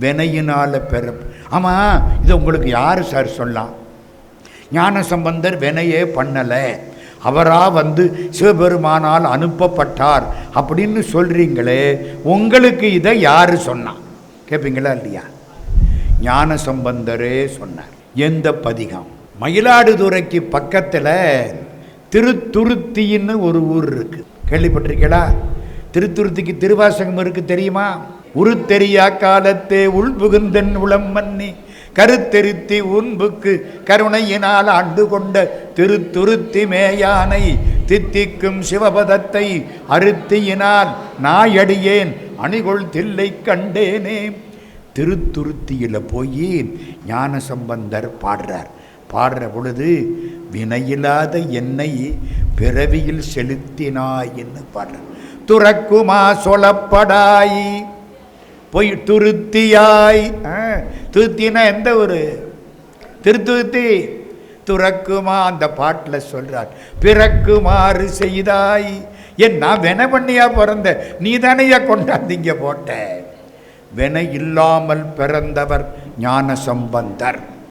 வினையினால் பெற ஆமாம் இது உங்களுக்கு யார் சார் சொல்லலாம் ஞான சம்பந்தர் வினையே பண்ணலை. அவராக வந்து சிவபெருமானால் அனுப்பப்பட்டார் அப்படின்னு சொல்கிறீங்களே உங்களுக்கு இதை யார் சொன்னான் கேட்பீங்களா இல்லையா? ஞான சம்பந்தரே சொன்னார். எந்த பதிகம்? மயிலாடுதுறைக்கு பக்கத்தில் திருத்துருத்தின்னு ஒரு ஊர் இருக்குது கேள்விப்பட்டிருக்கீங்களா? திருத்துருத்திக்கு திருவாசகம் இருக்குது தெரியுமா? உருத்தெரியா காலத்தே உள்புகுந்தன் உளம் மன்னி கருத்தெருத்தி உன்புக்கு கருணையினால் ஆண்டு கொண்ட திருத்துருத்தி மேயானை தித்திக்கும் சிவபதத்தை அறுத்தியினால் நாயடியேன் அணிகொள் தில்லை கண்டேனே. திருத்துருத்தியில் போய் ஞான சம்பந்தர் பாடுறார். பாடுற பொழுது வினையில்லாத என்னை பிறவியில் செலுத்தினாயின்னு பாடுறார். துறக்குமா சொலப்படாய் பொய் துருத்தியாய் ஆ, துருத்தினா எந்த ஒரு திருத்துருத்தி. துறக்குமா அந்த பாட்டில் சொல்கிறார் பிறக்குமாறு செய்தாய். என் நான் வென பண்ணியா பிறந்த நீ தானையா கொண்டாந்தீங்க போட்ட. வென இல்லாமல் பிறந்தவர் ஞான சம்பந்தர்